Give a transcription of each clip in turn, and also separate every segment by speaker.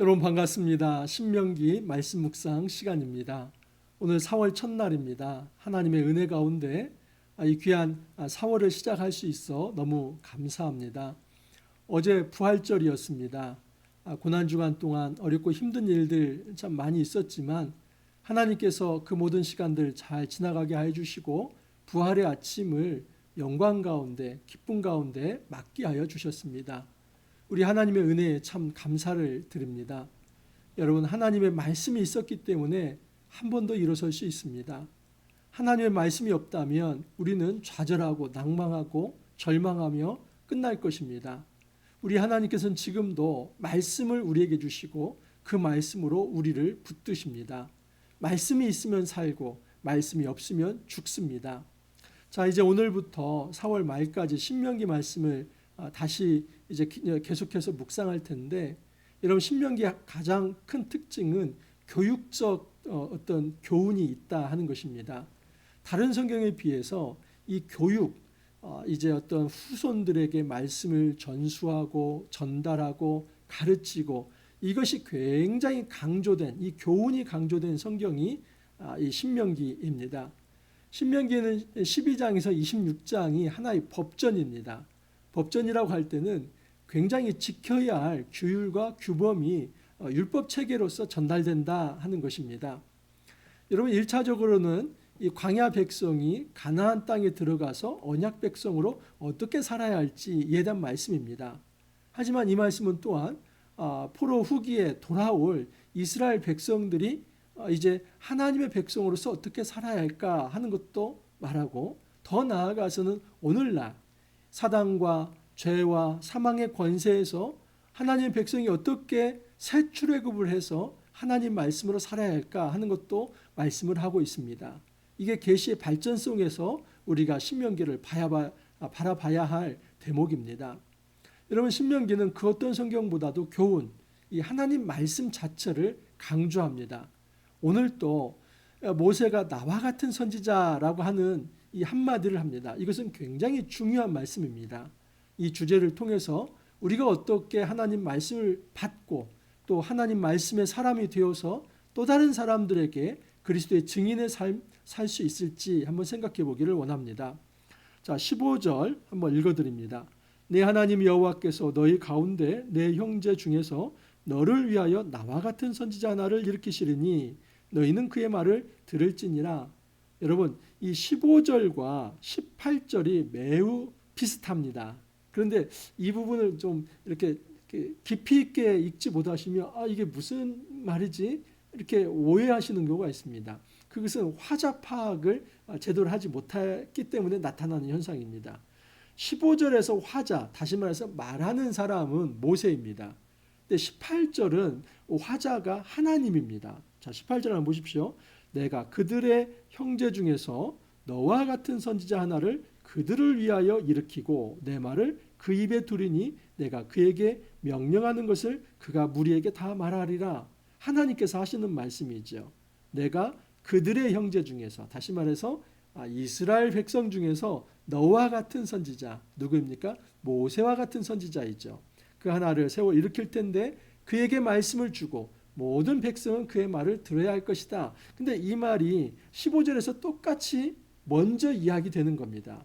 Speaker 1: 여러분 반갑습니다. 신명기 말씀 묵상 시간입니다. 오늘 4월 첫날입니다. 하나님의 은혜 가운데 이 귀한 4월을 시작할 수 있어 너무 감사합니다. 어제 부활절이었습니다. 고난 주간 동안 어렵고 힘든 일들 참 많이 있었지만 하나님께서 그 모든 시간들 잘 지나가게 해 주시고 부활의 아침을 영광 가운데 기쁨 가운데 맞게 하여 주셨습니다. 우리 하나님의 은혜에 참 감사를 드립니다. 여러분 하나님의 말씀이 있었기 때문에 한 번 더 일어설 수 있습니다. 하나님의 말씀이 없다면 우리는 좌절하고 낭망하고 절망하며 끝날 것입니다. 우리 하나님께서는 지금도 말씀을 우리에게 주시고 그 말씀으로 우리를 붙드십니다. 말씀이 있으면 살고 말씀이 없으면 죽습니다. 자, 이제 오늘부터 4월 말까지 신명기 말씀을 아, 다시 이제 계속해서 묵상할 텐데 여러분 신명기 가장 큰 특징은 교육적 어, 어떤 교훈이 있다 하는 것입니다. 다른 성경에 비해서 이 교육 어, 이제 어떤 후손들에게 말씀을 전수하고 전달하고 가르치고 이것이 굉장히 강조된 이 교훈이 강조된 성경이 아, 이 신명기입니다. 신명기는 12장에서 26장이 하나의 법전입니다. 법전이라고 할 때는 굉장히 지켜야 할 규율과 규범이 어, 율법 체계로서 전달된다 하는 것입니다. 여러분 1차적으로는 이 광야 백성이 가나안 땅에 들어가서 언약 백성으로 어떻게 살아야 할지에 대한 말씀입니다. 하지만 이 말씀은 또한 아, 포로 후기에 돌아올 이스라엘 백성들이 어, 이제 하나님의 백성으로서 어떻게 살아야 할까 하는 것도 말하고 더 나아가서는 오늘날 사단과 죄와 사망의 권세에서 하나님의 백성이 어떻게 새 출애굽을 해서 하나님 말씀으로 살아야 할까 하는 것도 말씀을 하고 있습니다. 이게 계시의 발전성에서 우리가 신명기를 바라봐야 할 대목입니다. 여러분 신명기는 그 어떤 성경보다도 교훈, 이 하나님 말씀 자체를 강조합니다. 오늘 또 모세가 나와 같은 선지자라고 하는 이 한마디를 합니다. 이것은 굉장히 중요한 말씀입니다. 이 주제를 통해서 우리가 어떻게 하나님 말씀을 받고 또 하나님 말씀의 사람이 되어서 또 다른 사람들에게 그리스도의 증인의 삶 살 수 있을지 한번 생각해 보기를 원합니다. 자, 15절 한번 읽어 드립니다. 내 하나님 여호와께서 너희 가운데 내 형제 중에서 너를 위하여 나와 같은 선지자 하나를 일으키시리니 너희는 그의 말을 들을지니라. 여러분, 이 15절과 18절이 매우 비슷합니다. 그런데 이 부분을 좀 이렇게 깊이 있게 읽지 못하시면 아 이게 무슨 말이지 이렇게 오해하시는 경우가 있습니다. 그것은 화자 파악을 제대로 하지 못했기 때문에 나타나는 현상입니다. 15절에서 화자 다시 말해서 말하는 사람은 모세입니다. 근데 18절은 화자가 하나님입니다. 자, 18절 한번 보십시오. 내가 그들의 형제 중에서 너와 같은 선지자 하나를 그들을 위하여 일으키고 내 말을 그 입에 두리니 내가 그에게 명령하는 것을 그가 무리에게 다 말하리라. 하나님께서 하시는 말씀이죠. 내가 그들의 형제 중에서 다시 말해서 아, 이스라엘 백성 중에서 너와 같은 선지자 누구입니까? 모세와 같은 선지자이죠. 그 하나를 세워 일으킬 텐데 그에게 말씀을 주고 모든 백성은 그의 말을 들어야 할 것이다. 근데 이 말이 15절에서 똑같이 먼저 이야기되는 겁니다.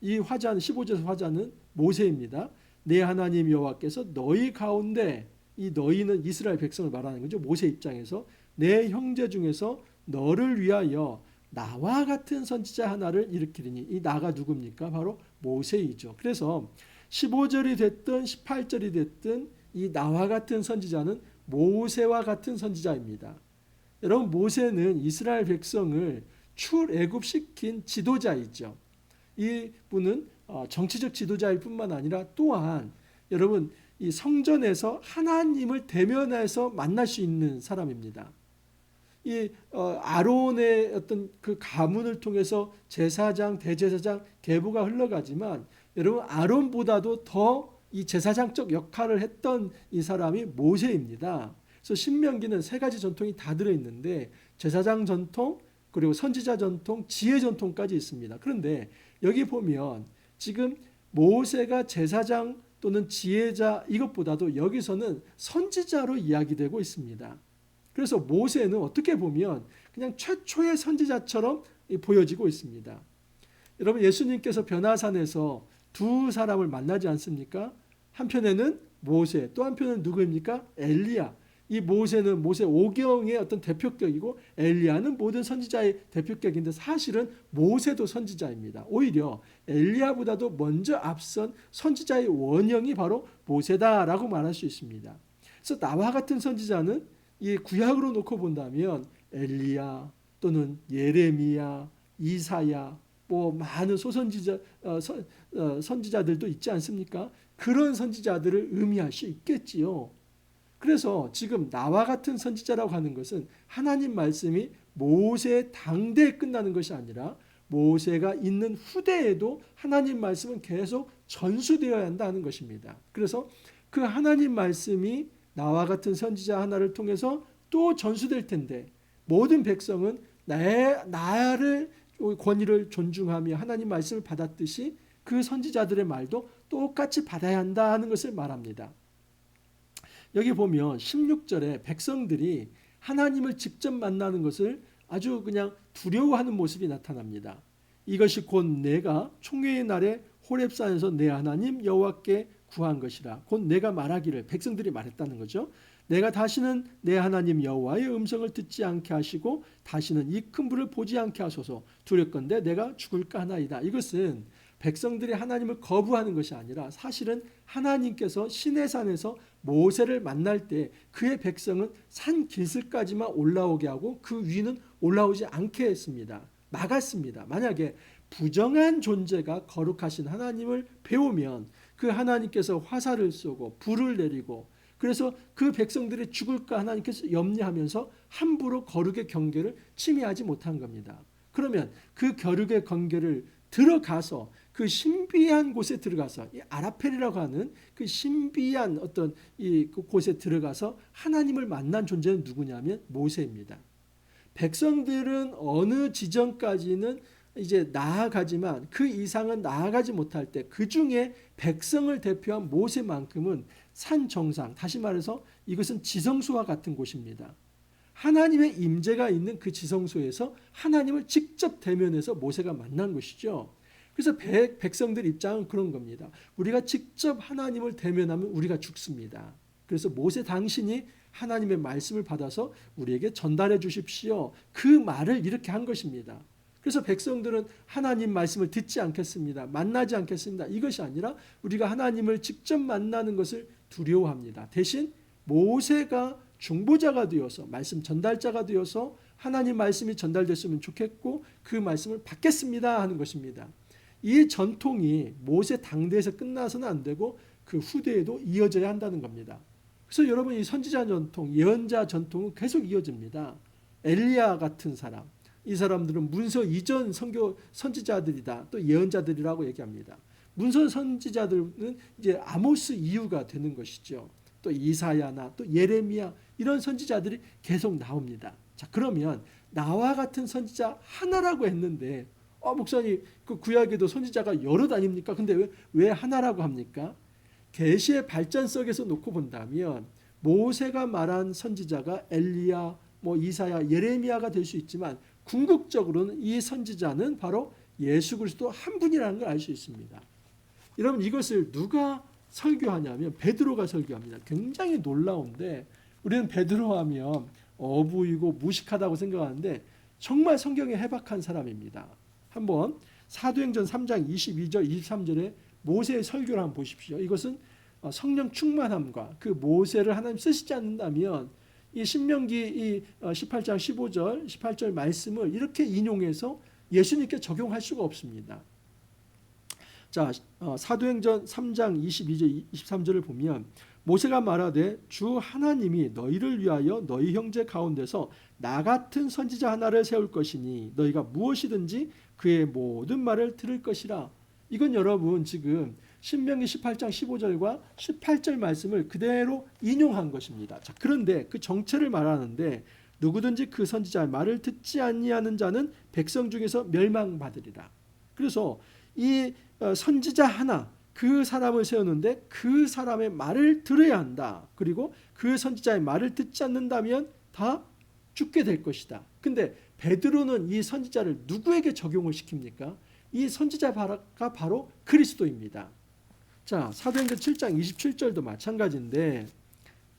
Speaker 1: 이 화자는 15절 화자는 모세입니다. 내 하나님 여호와께서 너희 가운데 이 너희는 이스라엘 백성을 말하는 거죠. 모세 입장에서 내 형제 중에서 너를 위하여 나와 같은 선지자 하나를 일으키리니 이 나가 누굽니까? 바로 모세이죠. 그래서 15절이 됐든 18절이 됐든 이 나와 같은 선지자는 모세와 같은 선지자입니다. 여러분 모세는 이스라엘 백성을 출애굽시킨 지도자이죠. 이 분은 어, 정치적 지도자일 뿐만 아니라 또한 여러분 이 성전에서 하나님을 대면해서 만날 수 있는 사람입니다. 이 어, 아론의 어떤 그 가문을 통해서 제사장, 대제사장 계보가 흘러가지만 여러분 아론보다도 더 이 제사장적 역할을 했던 이 사람이 모세입니다. 그래서 신명기는 세 가지 전통이 다 들어 있는데 제사장 전통, 그리고 선지자 전통, 지혜 전통까지 있습니다. 그런데 여기 보면 지금 모세가 제사장 또는 지혜자 이것보다도 여기서는 선지자로 이야기되고 있습니다. 그래서 모세는 어떻게 보면 그냥 최초의 선지자처럼 보여지고 있습니다. 여러분 예수님께서 변화산에서 두 사람을 만나지 않습니까? 한편에는 모세, 또 한편은 누구입니까? 엘리야. 이 모세는 모세 오경의 어떤 대표격이고 엘리야는 모든 선지자의 대표격인데 사실은 모세도 선지자입니다. 오히려 엘리야보다도 먼저 앞선 선지자의 원형이 바로 모세다라고 말할 수 있습니다. 그래서 나와 같은 선지자는 이 구약으로 놓고 본다면 엘리야 또는 예레미야, 이사야, 뭐 많은 소선지자 어, 선, 어, 선지자들도 있지 않습니까? 그런 선지자들을 의미할 수 있겠지요. 그래서 지금 나와 같은 선지자라고 하는 것은 하나님 말씀이 모세 당대에 끝나는 것이 아니라 모세가 있는 후대에도 하나님 말씀은 계속 전수되어야 한다는 것입니다. 그래서 그 하나님 말씀이 나와 같은 선지자 하나를 통해서 또 전수될 텐데 모든 백성은 나의, 나를 권위를 존중하며 하나님 말씀을 받았듯이 그 선지자들의 말도 똑같이 받아야 한다는 것을 말합니다. 여기 보면 16절에 백성들이 하나님을 직접 만나는 것을 아주 그냥 두려워하는 모습이 나타납니다. 이것이 곧 내가 총회의 날에 호렙산에서 내 하나님 여호와께 구한 것이라. 곧 내가 말하기를 백성들이 말했다는 거죠. 내가 다시는 내 하나님 여호와의 음성을 듣지 않게 하시고 다시는 이 큰 불을 보지 않게 하소서 두렵건대 내가 죽을까 하나이다. 이것은 백성들이 하나님을 거부하는 것이 아니라 사실은 하나님께서 시내산에서 모세를 만날 때 그의 백성은 산 길슬까지만 올라오게 하고 그 위는 올라오지 않게 했습니다. 막았습니다. 만약에 부정한 존재가 거룩하신 하나님을 배우면 그 하나님께서 화살을 쏘고 불을 내리고 그래서 그 백성들이 죽을까 하나님께서 염려하면서 함부로 거룩의 경계를 침해하지 못한 겁니다. 그러면 그 거룩의 경계를 들어가서 그 신비한 곳에 들어가서 이 아라펠이라고 하는 그 신비한 어떤 이 곳에 들어가서 하나님을 만난 존재는 누구냐면 모세입니다. 백성들은 어느 지점까지는 이제 나아가지만 그 이상은 나아가지 못할 때 그 중에 백성을 대표한 모세만큼은 산 정상 다시 말해서 이것은 지성소와 같은 곳입니다. 하나님의 임재가 있는 그 지성소에서 하나님을 직접 대면해서 모세가 만난 것이죠. 그래서 백, 백성들 입장은 그런 겁니다. 우리가 직접 하나님을 대면하면 우리가 죽습니다. 그래서 모세 당신이 하나님의 말씀을 받아서 우리에게 전달해 주십시오. 그 말을 이렇게 한 것입니다. 그래서 백성들은 하나님 말씀을 듣지 않겠습니다. 만나지 않겠습니다. 이것이 아니라 우리가 하나님을 직접 만나는 것을 두려워합니다. 대신 모세가 중보자가 되어서 말씀 전달자가 되어서 하나님 말씀이 전달됐으면 좋겠고 그 말씀을 받겠습니다 하는 것입니다. 이 전통이 모세 당대에서 끝나서는 안 되고 그 후대에도 이어져야 한다는 겁니다. 그래서 여러분 이 선지자 전통, 예언자 전통은 계속 이어집니다. 엘리야 같은 사람, 이 사람들은 문서 이전 선교 선지자들이다. 또 예언자들이라고 얘기합니다. 문서 선지자들은 이제 아모스 이유가 되는 것이죠. 또 이사야나 또 예레미야 이런 선지자들이 계속 나옵니다. 자, 그러면 나와 같은 선지자 하나라고 했는데 어, 목사님 그 구약에도 선지자가 여러 아닙니까? 근데 왜, 왜 하나라고 합니까? 계시의 발전석에서 놓고 본다면 모세가 말한 선지자가 엘리야, 뭐 이사야, 예레미야가 될 수 있지만 궁극적으로는 이 선지자는 바로 예수 그리스도 한 분이라는 걸 알 수 있습니다. 여러분 이것을 누가 설교하냐면 베드로가 설교합니다. 굉장히 놀라운데 우리는 베드로 하면 어부이고 무식하다고 생각하는데 정말 성경에 해박한 사람입니다. 한번 사도행전 3장 22절 23절에 모세의 설교를 한번 보십시오. 이것은 어, 성령 충만함과 그 모세를 하나님 쓰시지 않는다면 이 신명기 이 18장 15절 18절 말씀을 이렇게 인용해서 예수님께 적용할 수가 없습니다. 자, 어, 사도행전 3장 22절 23절을 보면 모세가 말하되 주 하나님이 너희를 위하여 너희 형제 가운데서 나 같은 선지자 하나를 세울 것이니 너희가 무엇이든지 그의 모든 말을 들을 것이라. 이건 여러분 지금 신명기 18장 15절과 18절 말씀을 그대로 인용한 것입니다. 자, 그런데 그 정체를 말하는데 누구든지 그 선지자의 말을 듣지 아니하는 자는 백성 중에서 멸망받으리라. 그래서 이 어, 선지자 하나 그 사람을 세우는데 그 사람의 말을 들어야 한다. 그리고 그 선지자의 말을 듣지 않는다면 다 죽게 될 것이다. 근데 베드로는 이 선지자를 누구에게 적용을 시킵니까? 이 선지자가 바로 그리스도입니다. 자, 사도행전 7장 27절도 마찬가지인데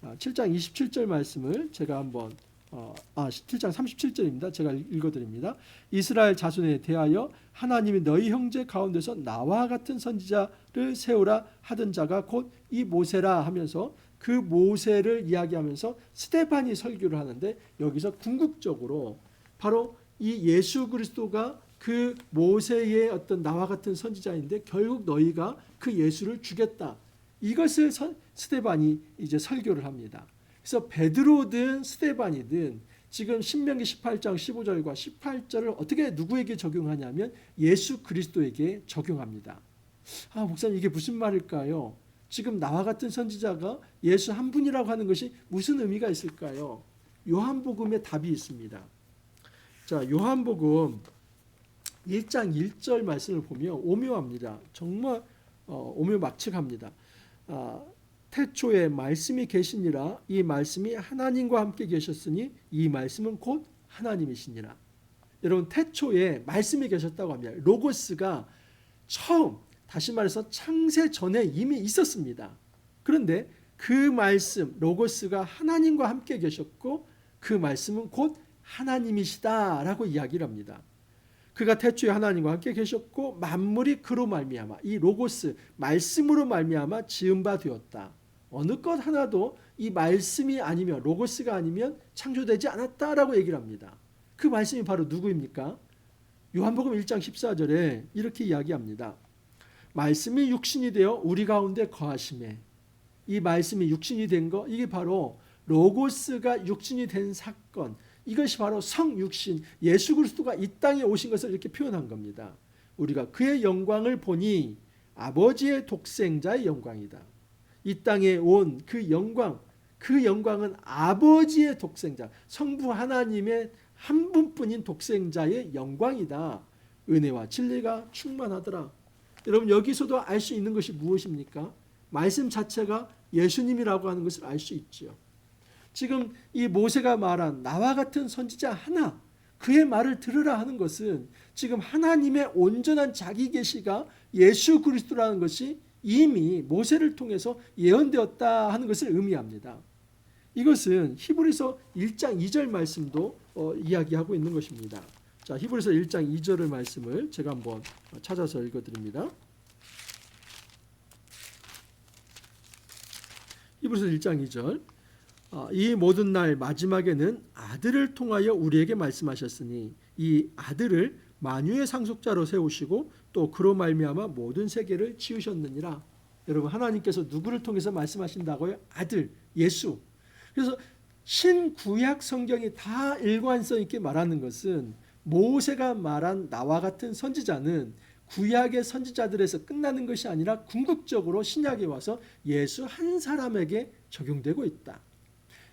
Speaker 1: 아, 7장 27절 말씀을 제가 한번 어, 아 7장 37절입니다. 제가 읽어드립니다. 이스라엘 자손에 대하여 하나님이 너희 형제 가운데서 나와 같은 선지자를 세우라 하던 자가 곧 이 모세라 하면서 그 모세를 이야기하면서 스테반이 설교를 하는데 여기서 궁극적으로 바로 이 예수 그리스도가 그 모세의 어떤 나와 같은 선지자인데 결국 너희가 그 예수를 주겠다. 이것을 선, 스테반이 이제 설교를 합니다. 그래서 베드로든 스테반이든 지금 신명기 18장 15절과 18절을 어떻게 누구에게 적용하냐면 예수 그리스도에게 적용합니다. 아, 목사님 이게 무슨 말일까요? 지금 나와 같은 선지자가 예수 한 분이라고 하는 것이 무슨 의미가 있을까요? 요한복음에 답이 있습니다. 자, 요한복음 1장 1절 말씀을 보면 오묘합니다. 정말 어, 오묘막측합니다. 아, 태초에 말씀이 계시니라 이 말씀이 하나님과 함께 계셨으니 이 말씀은 곧 하나님이시니라. 여러분 태초에 말씀이 계셨다고 합니다. 로고스가 처음 다시 말해서 창세 전에 이미 있었습니다. 그런데 그 말씀 로고스가 하나님과 함께 계셨고 그 말씀은 곧 하나님이시다라고 이야기를 합니다. 그가 태초에 하나님과 함께 계셨고 만물이 그로 말미암아 이 로고스 말씀으로 말미암아 지은 바 되었다. 어느 것 하나도 이 말씀이 아니면 로고스가 아니면 창조되지 않았다라고 얘기를 합니다. 그 말씀이 바로 누구입니까? 요한복음 1장 14절에 이렇게 이야기합니다. 말씀이 육신이 되어 우리 가운데 거하심에 이 말씀이 육신이 된 거 이게 바로 로고스가 육신이 된 사건 이것이 바로 성육신 예수 그리스도가 이 땅에 오신 것을 이렇게 표현한 겁니다. 우리가 그의 영광을 보니 아버지의 독생자의 영광이다. 이 땅에 온 그 영광, 그 영광은 아버지의 독생자, 성부 하나님의 한 분뿐인 독생자의 영광이다. 은혜와 진리가 충만하더라. 여러분 여기서도 알 수 있는 것이 무엇입니까? 말씀 자체가 예수님이라고 하는 것을 알 수 있지요. 지금 이 모세가 말한 나와 같은 선지자 하나 그의 말을 들으라 하는 것은 지금 하나님의 온전한 자기 계시가 예수 그리스도라는 것이 이미 모세를 통해서 예언되었다 하는 것을 의미합니다. 이것은 히브리서 1장 2절 말씀도 어, 이야기하고 있는 것입니다. 자, 히브리서 1장 2절의 말씀을 제가 한번 찾아서 읽어 드립니다. 히브리서 1장 2절 아, 이 모든 날 마지막에는 아들을 통하여 우리에게 말씀하셨으니 이 아들을 만유의 상속자로 세우시고 또 그로 말미암아 모든 세계를 지으셨느니라. 여러분 하나님께서 누구를 통해서 말씀하신다고요? 아들 예수. 그래서 신구약 성경이 다 일관성 있게 말하는 것은 모세가 말한 나와 같은 선지자는 구약의 선지자들에서 끝나는 것이 아니라 궁극적으로 신약에 와서 예수 한 사람에게 적용되고 있다.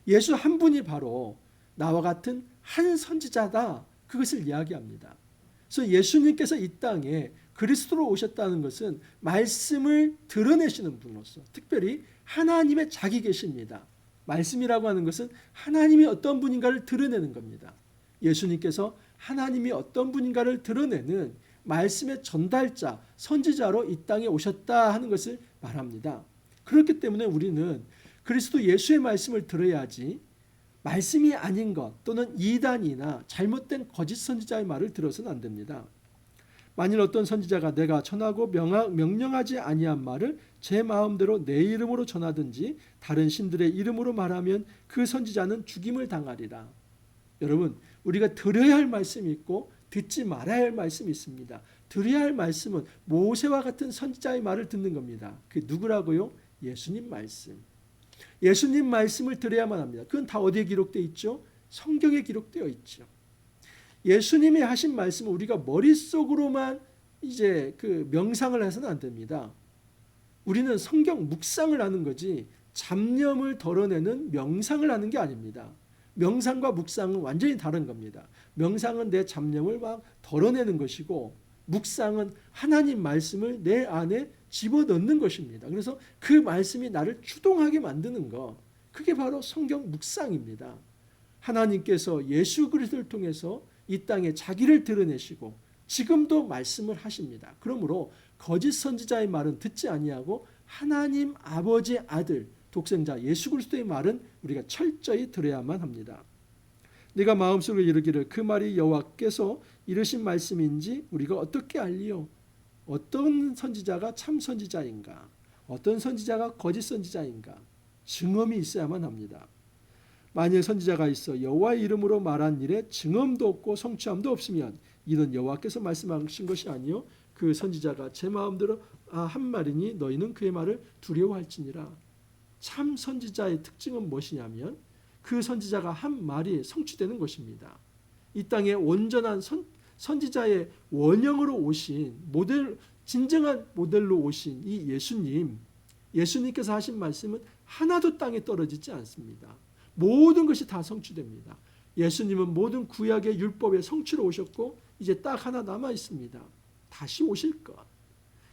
Speaker 1: 예수 한 분이 바로 나와 같은 한 선지자다. 그것을 이야기합니다. 그래서 예수님께서 이 땅에 그리스도로 오셨다는 것은 말씀을 드러내시는 분으로서 특별히 하나님의 자기 계십니다. 말씀이라고 하는 것은 하나님이 어떤 분인가를 드러내는 겁니다. 예수님께서 하나님이 어떤 분인가를 드러내는 말씀의 전달자, 선지자로 이 땅에 오셨다 하는 것을 말합니다. 그렇기 때문에 우리는 그리스도 예수의 말씀을 들어야지 말씀이 아닌 것 또는 이단이나 잘못된 거짓 선지자의 말을 들어서는 안 됩니다. 만일 어떤 선지자가 내가 전하고 명령하지 아니한 말을 제 마음대로 내 이름으로 전하든지 다른 신들의 이름으로 말하면 그 선지자는 죽임을 당하리라. 여러분, 우리가 들어야 할 말씀이 있고 듣지 말아야 할 말씀이 있습니다. 들어야 할 말씀은 모세와 같은 선지자의 말을 듣는 겁니다. 그 누구라고요? 예수님 말씀. 예수님 말씀을 들어야만 합니다. 그건 다 어디에 기록되어 있죠? 성경에 기록되어 있죠. 예수님이 하신 말씀은 우리가 머릿속으로만 이제 그 명상을 해서는 안 됩니다. 우리는 성경 묵상을 하는 거지 잡념을 덜어내는 명상을 하는 게 아닙니다. 명상과 묵상은 완전히 다른 겁니다. 명상은 내 잡념을 막 덜어내는 것이고 묵상은 하나님 말씀을 내 안에 집어넣는 것입니다. 그래서 그 말씀이 나를 추동하게 만드는 것. 그게 바로 성경 묵상입니다. 하나님께서 예수 그리스도를 통해서 이 땅에 자기를 드러내시고 지금도 말씀을 하십니다. 그러므로 거짓 선지자의 말은 듣지 아니하고 하나님 아버지의 아들 독생자 예수 그리스도의 말은 우리가 철저히 들어야만 합니다. 네가 마음속으로 이르기를 그 말이 여호와께서 이르신 말씀인지 우리가 어떻게 알리요? 어떤 선지자가 참 선지자인가? 어떤 선지자가 거짓 선지자인가? 증언이 있어야만 합니다. 만일 선지자가 있어 여호와의 이름으로 말한 일에 증언도 없고 성취함도 없으면 이는 여호와께서 말씀하신 것이 아니요 그 선지자가 제 마음대로 아, 한 말이니 너희는 그의 말을 두려워할지니라. 참 선지자의 특징은 무엇이냐면 그 선지자가 한 말이 성취되는 것입니다. 이 땅에 온전한 선, 선지자의 원형으로 오신 모델 진정한 모델로 오신 이 예수님 예수님께서 하신 말씀은 하나도 땅에 떨어지지 않습니다. 모든 것이 다 성취됩니다. 예수님은 모든 구약의 율법의 성취로 오셨고 이제 딱 하나 남아 있습니다. 다시 오실 것.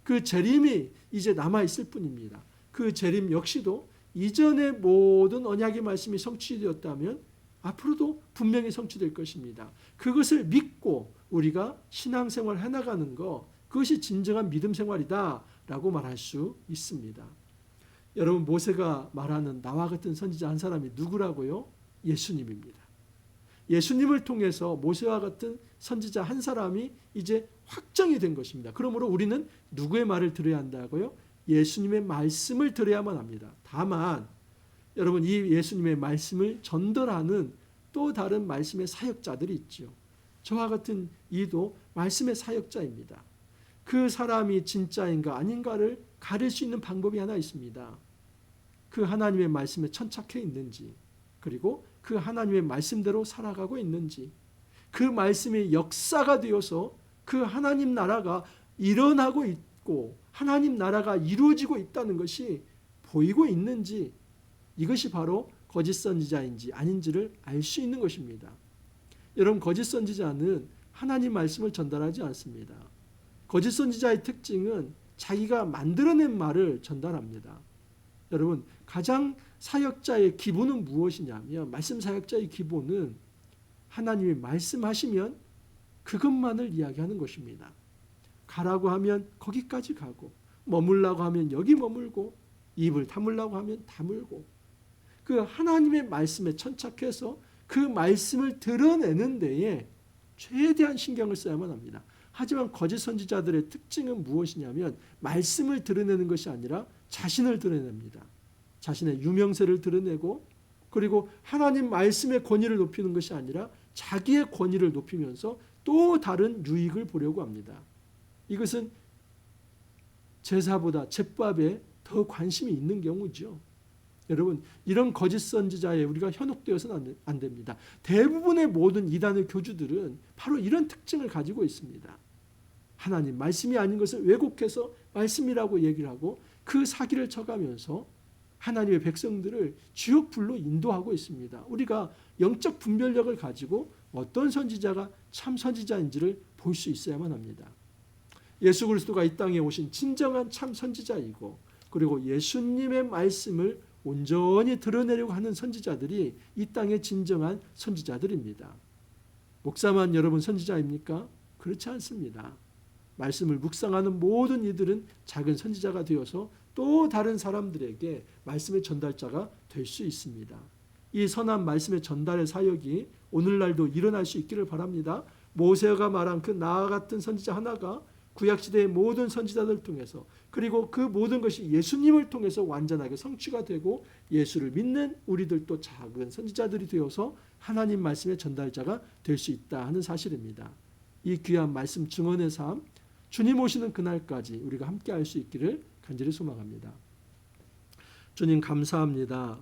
Speaker 1: 그 재림이 이제 남아 있을 뿐입니다. 그 재림 역시도 이전의 모든 언약의 말씀이 성취되었다면 앞으로도 분명히 성취될 것입니다. 그것을 믿고 우리가 신앙생활 해나가는 것 그것이 진정한 믿음 생활이다라고 말할 수 있습니다. 여러분 모세가 말하는 나와 같은 선지자 한 사람이 누구라고요? 예수님입니다. 예수님을 통해서 모세와 같은 선지자 한 사람이 이제 확정이 된 것입니다. 그러므로 우리는 누구의 말을 들어야 한다고요? 예수님의 말씀을 들어야만 합니다. 다만 여러분 이 예수님의 말씀을 전달하는 또 다른 말씀의 사역자들이 있죠. 저와 같은 이도 말씀의 사역자입니다. 그 사람이 진짜인가 아닌가를 가릴 수 있는 방법이 하나 있습니다. 그 하나님의 말씀에 천착해 있는지, 그리고 그 하나님의 말씀대로 살아가고 있는지, 그 말씀이 역사가 되어서 그 하나님 나라가 일어나고 있고, 하나님 나라가 이루어지고 있다는 것이 보이고 있는지, 이것이 바로 거짓 선지자인지 아닌지를 알 수 있는 것입니다. 여러분, 거짓 선지자는 하나님 말씀을 전달하지 않습니다. 거짓 선지자의 특징은 자기가 만들어낸 말을 전달합니다. 여러분, 가장 사역자의 기본은 무엇이냐면 말씀 사역자의 기본은 하나님이 말씀하시면 그것만을 이야기하는 것입니다. 가라고 하면 거기까지 가고 머물라고 하면 여기 머물고 입을 다물라고 하면 다물고 그 하나님의 말씀에 천착해서 그 말씀을 드러내는 데에 최대한 신경을 써야만 합니다. 하지만 거짓 선지자들의 특징은 무엇이냐면 말씀을 드러내는 것이 아니라 자신을 드러냅니다. 자신의 유명세를 드러내고 그리고 하나님 말씀의 권위를 높이는 것이 아니라 자기의 권위를 높이면서 또 다른 유익을 보려고 합니다. 이것은 제사보다 제밥에 더 관심이 있는 경우죠. 여러분 이런 거짓 선지자에 우리가 현혹되어서는 안 됩니다. 대부분의 모든 이단의 교주들은 바로 이런 특징을 가지고 있습니다. 하나님 말씀이 아닌 것을 왜곡해서 말씀이라고 얘기를 하고 그 사기를 쳐가면서 하나님의 백성들을 지옥 불로 인도하고 있습니다. 우리가 영적 분별력을 가지고 어떤 선지자가 참 선지자인지를 볼 수 있어야만 합니다. 예수 그리스도가 이 땅에 오신 진정한 참 선지자이고 그리고 예수님의 말씀을 온전히 드러내려고 하는 선지자들이 이 땅의 진정한 선지자들입니다. 목사만 여러분 선지자입니까? 그렇지 않습니다. 말씀을 묵상하는 모든 이들은 작은 선지자가 되어서 또 다른 사람들에게 말씀의 전달자가 될 수 있습니다. 이 선한 말씀의 전달의 사역이 오늘날도 일어날 수 있기를 바랍니다. 모세가 말한 그 나와 같은 선지자 하나가 구약 시대의 모든 선지자들 통해서 그리고 그 모든 것이 예수님을 통해서 완전하게 성취가 되고 예수를 믿는 우리들도 작은 선지자들이 되어서 하나님 말씀의 전달자가 될 수 있다 하는 사실입니다. 이 귀한 말씀 증언의 삶 주님 오시는 그날까지 우리가 함께 할 수 있기를 간절히 소망합니다. 주님 감사합니다.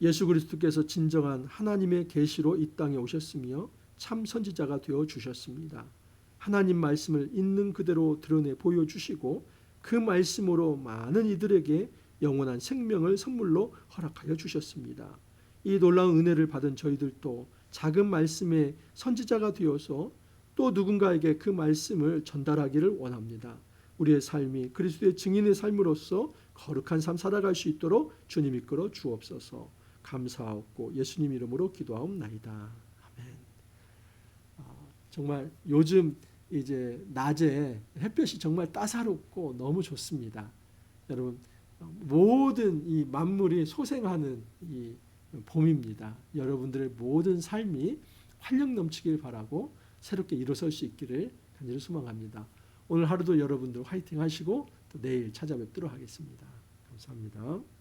Speaker 1: 예수 그리스도께서 진정한 하나님의 계시로 이 땅에 오셨으며 참 선지자가 되어 주셨습니다. 하나님 말씀을 있는 그대로 드러내 보여 주시고 그 말씀으로 많은 이들에게 영원한 생명을 선물로 허락하여 주셨습니다. 이 놀라운 은혜를 받은 저희들도 작은 말씀의 선지자가 되어서 또 누군가에게 그 말씀을 전달하기를 원합니다. 우리의 삶이 그리스도의 증인의 삶으로서 거룩한 삶 살아갈 수 있도록 주님 이끌어 주옵소서. 감사하고 예수님 이름으로 기도하옵나이다. 아멘. 어, 정말 요즘 이제 낮에 햇볕이 정말 따사롭고 너무 좋습니다. 여러분 모든 이 만물이 소생하는 이 봄입니다. 여러분들의 모든 삶이 활력 넘치길 바라고 새롭게 일어설 수 있기를 간절히 소망합니다. 오늘 하루도 여러분들 화이팅 하시고 또 내일 찾아뵙도록 하겠습니다. 감사합니다.